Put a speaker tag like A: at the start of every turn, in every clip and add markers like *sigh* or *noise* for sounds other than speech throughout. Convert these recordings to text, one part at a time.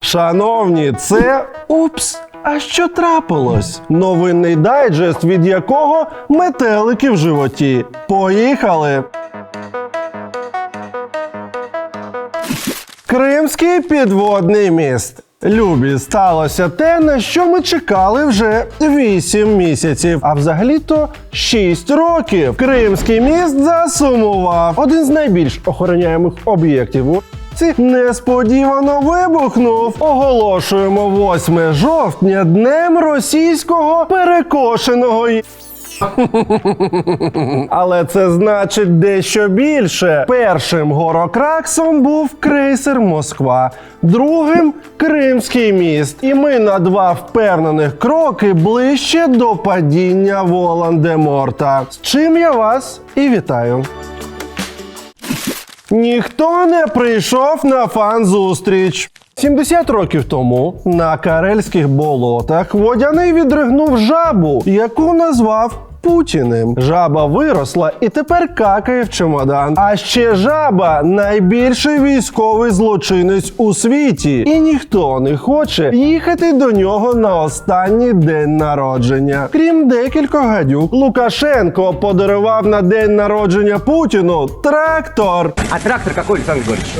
A: Шановні, це упс. А що трапилось? Новинний дайджест, від якого метелики в животі. Поїхали! Кримський підводний міст. Любі, сталося те, на що ми чекали вже 8 місяців, а взагалі-то 6 років. Кримський міст засумував. Один з найбільш охороняємих об'єктів у несподівано вибухнув. Оголошуємо 8 жовтня днем російського перекошеного. Але це значить дещо більше. Першим горокраксом був крейсер Москва, другим Кримський міст. І ми на два впевнених кроки ближче до падіння Волан-де-Морта. З чим я вас і вітаю. Ніхто не прийшов на фан-зустріч. 70 років тому на карельських болотах водяний відригнув жабу, яку назвав Путіним. Жаба виросла і тепер какає в чемодан. А ще жаба найбільший військовий злочинець у світі. І ніхто не хоче їхати до нього на останній день народження. Крім декількох гадюк, Лукашенко подарував на день народження Путіну трактор.
B: А трактор какой, Александр Григорьевич?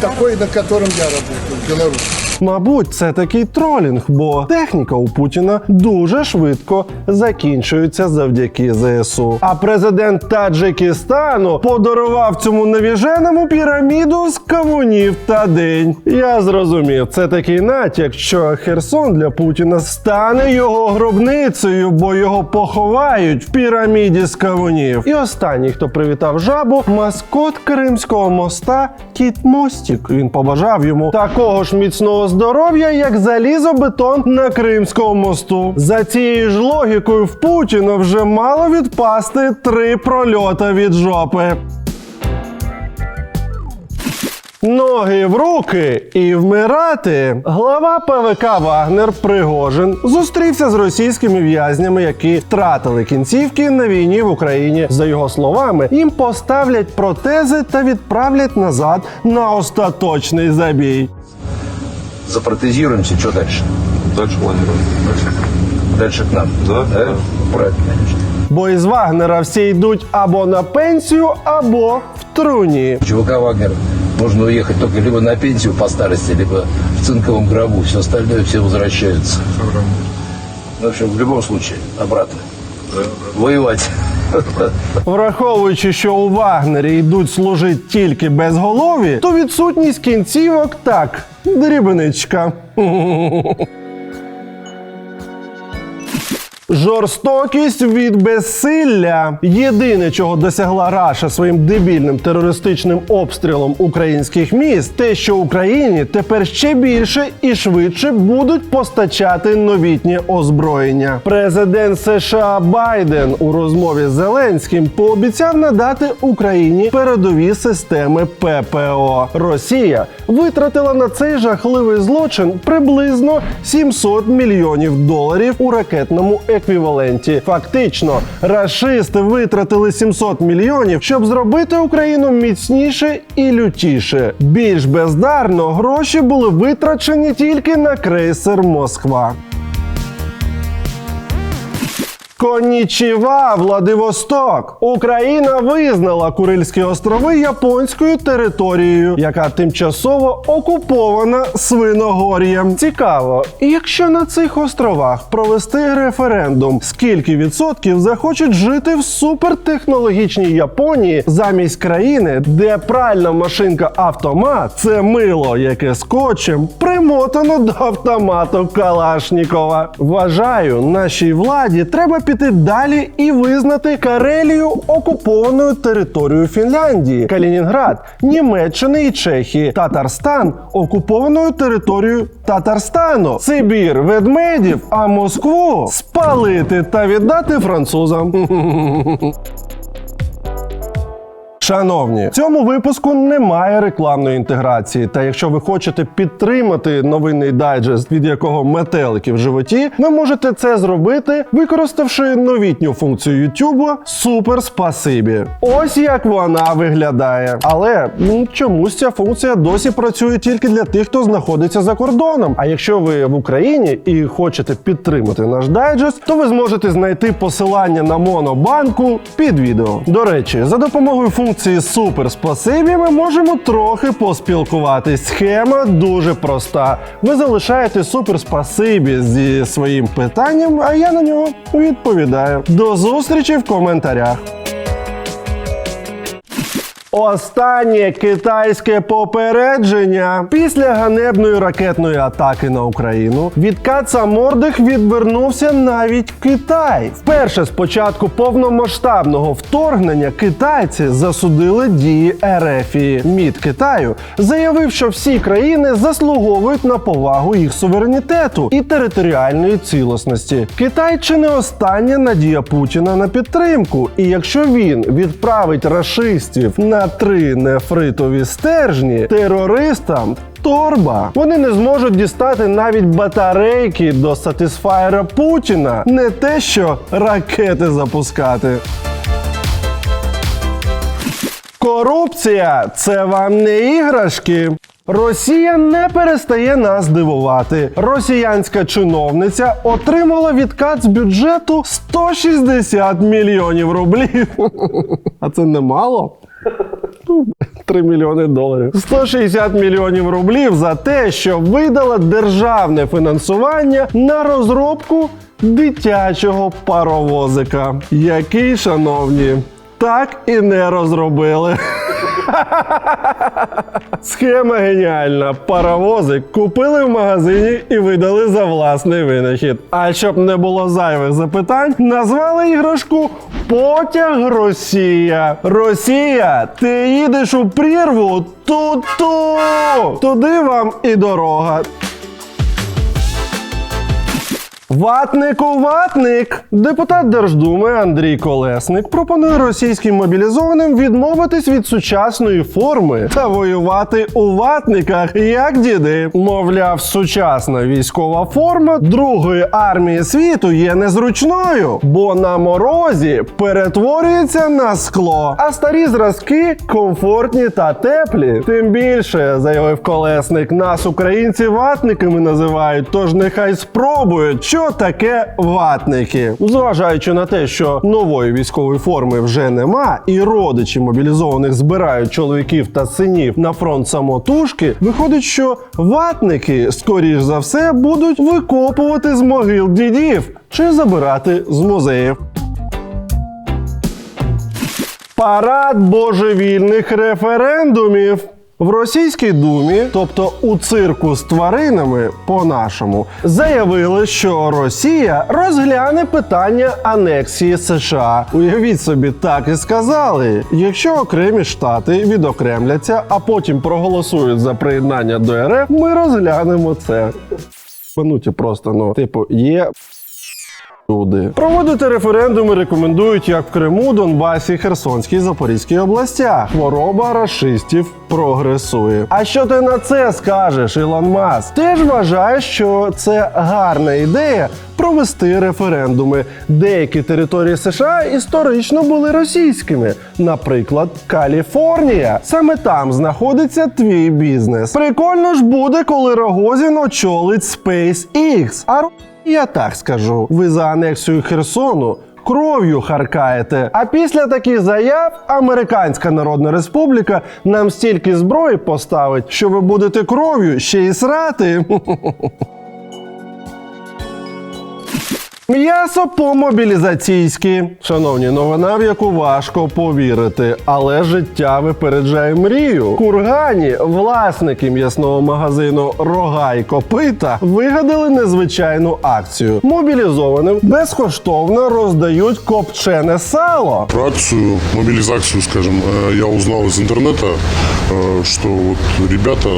C: такой, на котором я работаю, в Беларуси.
A: Мабуть, це такий тролінг, бо техніка у Путіна дуже швидко закінчується завдяки ЗСУ. А президент Таджикистану подарував цьому навіженому піраміду з кавунів та день. Я зрозумів, це такий натяк, що Херсон для Путіна стане його гробницею, бо його поховають в піраміді з кавунів. І останній, хто привітав жабу, маскот Кримського моста Кіт Мостік. Він побажав йому такого ж міцного здоров'я, як залізобетон на Кримському мосту. За цією ж логікою в Путіна вже мало відпасти три прольота від жопи. Ноги в руки і вмирати. Глава ПВК Вагнер Пригожин зустрівся з російськими в'язнями, які втратили кінцівки на війні в Україні. За його словами, їм поставлять протези та відправлять назад на остаточний забій.
D: запротезируемся, что дальше?
E: Дальше планируем.
D: Дальше к нам.
E: Да, да.
D: Правильно, конечно.
A: Бо із Вагнера всі йдуть або на пенсію, або в труні.
D: ЧВК «Вагнер» можно уехать только либо на пенсию по старости, либо в цинковом гробу. Все остальное все возвращаются. Ну, в общем, в любом случае, обратно. Воевать.
A: Враховуючи, що у Вагнері йдуть служити тільки безголові, то відсутність кінцівок так, дрібничка. Жорстокість від безсилля. Єдине, чого досягла Раша своїм дебільним терористичним обстрілом українських міст, те, що Україні тепер ще більше і швидше будуть постачати новітнє озброєння. Президент США Байден у розмові з Зеленським пообіцяв надати Україні передові системи ППО. Росія витратила на цей жахливий злочин приблизно 700 мільйонів доларів у ракетному еквіваленті. Фактично, рашисти витратили 700 мільйонів, щоб зробити Україну міцніше і лютіше. Більш бездарно гроші були витрачені тільки на крейсер Москва. Конічіва, Владивосток! Україна визнала Курильські острови японською територією, яка тимчасово окупована свиногор'ям. Цікаво, якщо на цих островах провести референдум, скільки відсотків захочуть жити в супертехнологічній Японії замість країни, де пральна машинка автомат це мило, яке скотчем примотано до автомату Калашнікова. Вважаю, нашій владі треба піти далі і визнати Карелію окупованою територією Фінляндії, Калінінград, Німеччини і Чехії, Татарстан окупованою територією Татарстану, Сибір, ведмедів, а Москву спалити та віддати французам. *laughs* Шановні, в цьому випуску немає рекламної інтеграції. Та якщо ви хочете підтримати новинний дайджест, від якого метелики в животі, ви можете це зробити, використавши новітню функцію YouTube Супер Спасибі. Ось як вона виглядає. Але м, чомусь ця функція досі працює тільки для тих, хто знаходиться за кордоном. А якщо ви в Україні і хочете підтримати наш дайджест, то ви зможете знайти посилання на монобанку під відео. До речі, за допомогою функції Супер Спасибі ми можемо трохи поспілкуватись. Схема дуже проста. Ви залишаєте супер спасибі зі своїм питанням, а я на нього відповідаю. До зустрічі в коментарях. Останнє китайське попередження після ганебної ракетної атаки на Україну від Кацамордих відвернувся навіть Китай. Вперше з початку повномасштабного вторгнення китайці засудили дії Ерефії. МІД Китаю заявив, що всі країни заслуговують на повагу їх суверенітету і територіальної цілісності. Китай чи не остання надія Путіна на підтримку. І якщо він відправить рашистів на три нефритові стержні терористам. Торба. Вони не зможуть дістати навіть батарейки до сатисфаєра Путіна, не те, що ракети запускати. Корупція це вам не іграшки. Росія не перестає нас дивувати. Росіянська чиновниця отримала відкат з бюджету 160 мільйонів рублів. *laughs* А це немало? 3 мільйони доларів. 160 мільйонів рублів за те, що видала державне фінансування на розробку дитячого паровозика. Який, шановні, так і не розробили. Схема геніальна. Паровозик купили в магазині і видали за власний винахід. А щоб не було зайвих запитань, назвали іграшку Потяг Росія. Росія, ти їдеш у прірву ту-ту! Туди вам і дорога. Ватнику ватник! Депутат Держдуми Андрій Колесник пропонує російським мобілізованим відмовитись від сучасної форми та воювати у ватниках, як діди. Мовляв, сучасна військова форма другої армії світу є незручною, бо на морозі перетворюється на скло, а старі зразки комфортні та теплі. Тим більше, заявив колесник, нас українці ватниками називають, тож нехай спробують, що таке ватники. Зважаючи на те, що нової військової форми вже нема, і родичі мобілізованих збирають чоловіків та синів на фронт самотужки, виходить, що ватники, скоріш за все, будуть викопувати з могил дідів чи забирати з музеїв. Парад божевільних референдумів. В російській думі, тобто у цирку з тваринами, по-нашому, заявили, що Росія розгляне питання анексії США. Уявіть собі, так і сказали. Якщо окремі штати відокремляться, а потім проголосують за приєднання до РФ, ми розглянемо це. Пануті просто ну, типу, є люди. Проводити референдуми рекомендують як в Криму, Донбасі, Херсонській, Запорізькій областях. Хвороба рашистів прогресує. А що ти на це скажеш, Ілон Маск? Теж вважає, що це гарна ідея провести референдуми. Деякі території США історично були російськими, наприклад, Каліфорнія. Саме там знаходиться твій бізнес. Прикольно ж буде, коли Рогозін очолить SpaceX. А я так скажу: ви за анексію Херсону. Кров'ю харкаєте. А після таких заяв Американська Народна Республіка нам стільки зброї поставить, що ви будете кров'ю ще й срати. *laughs* М'ясо по-мобілізаційськи. Шановні, новина, в яку важко повірити, але життя випереджає мрію. Кургані власники м'ясного магазину Рога й Копита вигадали незвичайну акцію. Мобілізованим безкоштовно роздають копчене сало.
B: Про акцию, мобилизацию, скажем, э, я узнал из интернета, э, что вот ребята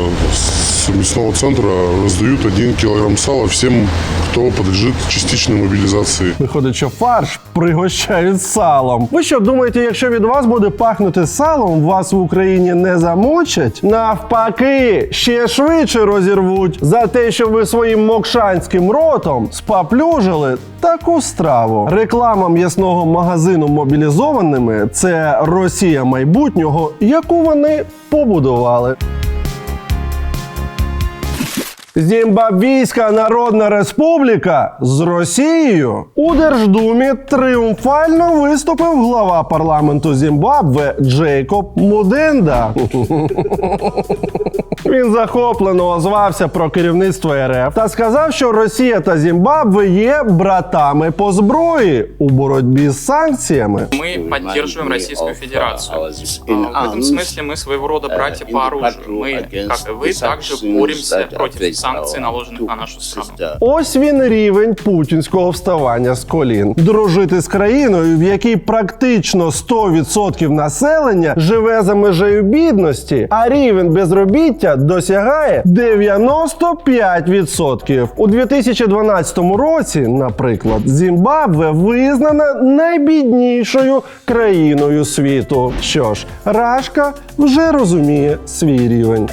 B: с мясного центра раздают один килограмм сала всем, кто подлежит частичной мобилизации.
A: Виходить, що фарш пригощають салом. Ви що думаєте, якщо від вас буде пахнути салом, вас в Україні не замочать? Навпаки, ще швидше розірвуть за те, що ви своїм мокшанським ротом спаплюжили таку страву. Реклама м'ясного магазину мобілізованими це Росія майбутнього, яку вони побудували. Зімбабвійська Народна Республіка з Росією у Держдумі тріумфально виступив глава парламенту Зімбабве Джейкоб Муденда. *laughs* Він захоплено озвався про керівництво РФ та сказав, що Росія та Зімбабве є братами по зброї у боротьбі з санкціями.
E: Мы поддерживаем Российскую Федерацию. А, В этом смысле мы своего рода братья по оружию. Мы, как и вы, также боремся против санкций, наложенных на нашу страну.
A: Ось він рівень путінського вставання з колін. Дружити з країною, в якій практично 100% населення живе за межею бідності, а рівень безробіття досягає 95%. У 2012 році, наприклад, Зімбабве визнана найбіднішою країною світу. Що ж, Рашка вже розуміє свій рівень.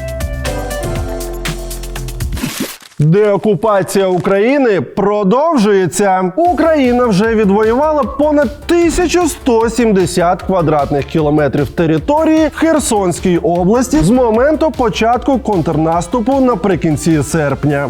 A: Деокупація України продовжується. Україна вже відвоювала понад 1170 квадратних кілометрів території в Херсонській області з моменту початку контрнаступу наприкінці серпня.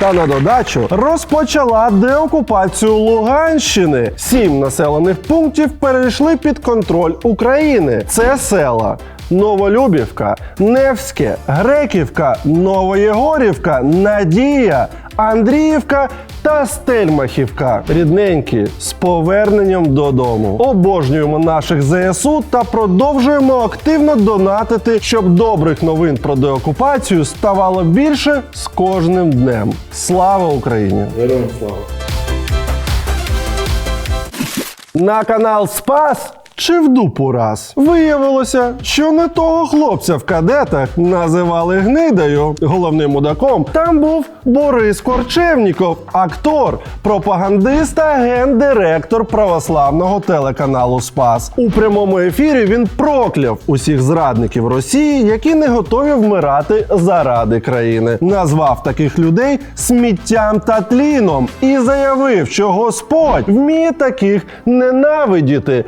A: Та на додачу розпочала деокупацію Луганщини. Сім населених пунктів перейшли під контроль України. Це села. Новолюбівка, Невське, Греківка, Новоєгорівка, Надія, Андріївка та Стельмахівка. Рідненькі з поверненням додому. Обожнюємо наших ЗСУ та продовжуємо активно донатити, щоб добрих новин про деокупацію ставало більше з кожним днем. Слава Україні! Героям слава! На канал Спас. Чи в дупу раз виявилося, що не того хлопця в кадетах називали гнидою. Головним мудаком там був Борис Корчевніков, актор, пропагандист гендиректор православного телеканалу Спас. У прямому ефірі він прокляв усіх зрадників Росії, які не готові вмирати заради країни. Назвав таких людей сміттям та тліном і заявив, що Господь вміє таких ненавидіти,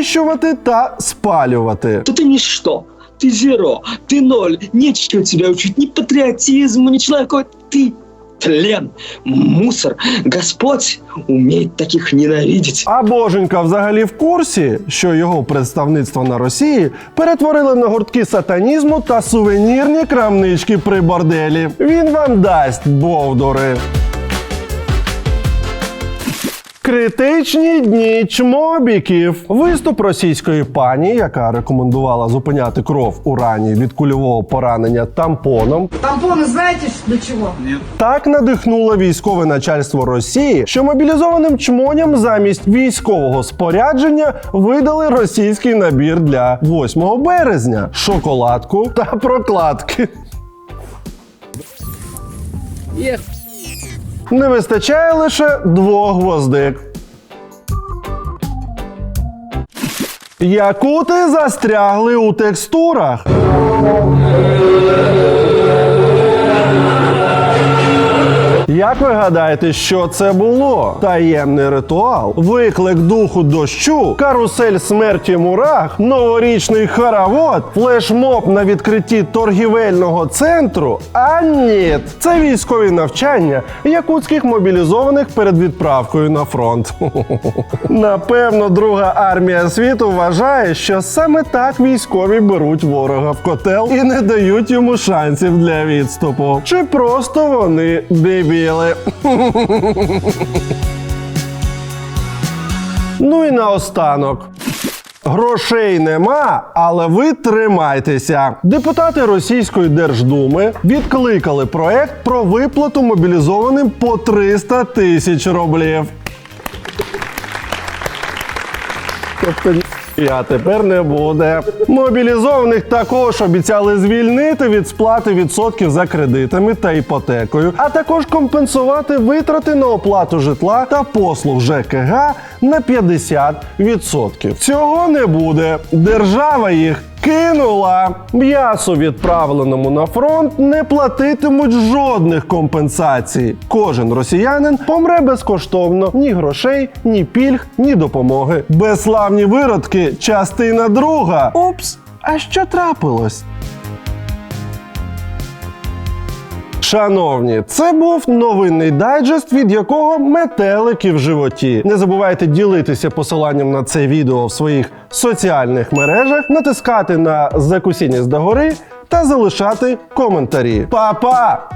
A: знищувати та спалювати.
F: то ты ничто, ты зеро, ты ноль, нечего тебя учить, ни патриотизму, ни человеку, ты тлен, мусор. Господь умеет таких ненавидеть.
A: А боженька взагалі в курсі, що його представництво на Росії перетворили на гуртки сатанізму та сувенірні крамнички при борделі. Він вам дасть бовдури. Критичні дні чмобіків. Виступ російської пані, яка рекомендувала зупиняти кров у рані від кульового поранення тампоном,
G: Тампоны знаете для чего?
A: так надихнуло військове начальство Росії, що мобілізованим чмоням замість військового спорядження видали російський набір для 8 березня, шоколадку та прокладки. Не вистачає лише двох гвоздик. Якути застрягли у текстурах. Як ви гадаєте, що це було? Таємний ритуал, виклик духу дощу, карусель смерті мурах, новорічний хоровод, флешмоб на відкритті торгівельного центру? А ні, це військові навчання якутських мобілізованих перед відправкою на фронт. *laughs* Напевно, друга армія світу вважає, що саме так військові беруть ворога в котел і не дають йому шансів для відступу. Чи просто вони дебіли? *laughs* ну і наостанок. Грошей нема, але ви тримайтеся. Депутати Російської Держдуми відкликали проект про виплату мобілізованим по 300 тисяч рублів. А тепер не буде. Мобілізованих також обіцяли звільнити від сплати відсотків за кредитами та іпотекою, а також компенсувати витрати на оплату житла та послуг ЖКГ на 50%. Цього не буде. Держава їх кинула. М'ясо, відправленому на фронт, не платитимуть жодних компенсацій. Кожен росіянин помре безкоштовно. Ні грошей, ні пільг, ні допомоги. Безславні виродки, частина друга. Упс, а що трапилось? Шановні, це був новинний дайджест, від якого метелики в животі. Не забувайте ділитися посиланням на це відео в своїх соціальних мережах, натискати на закусіння з догори та залишати коментарі. Па-па!